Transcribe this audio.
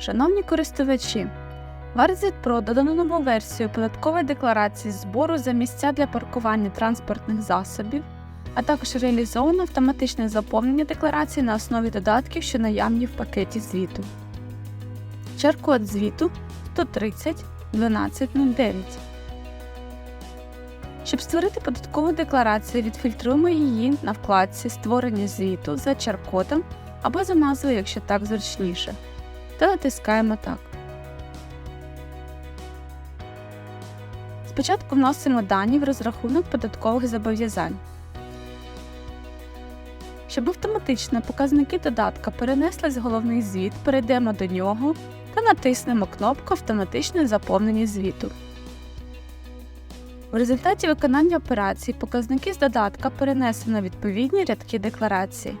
Шановні користувачі, в RZ Pro додано нову версію податкової декларації збору за місця для паркування транспортних засобів, а також реалізовано автоматичне заповнення декларації на основі додатків, що наявні в пакеті звіту. Чар-код звіту 130 1209. Щоб створити податкову декларацію, відфільтруємо її на вкладці Створення звіту за чар-кодом або за назвою, якщо так зручніше, та натискаємо так. Спочатку вносимо дані в розрахунок податкових зобов'язань. Щоб автоматично показники додатка перенеслись в головний звіт, перейдемо до нього та натиснемо кнопку Автоматичне заповнення звіту. В результаті виконання операцій показники з додатка перенесено відповідні рядки декларації.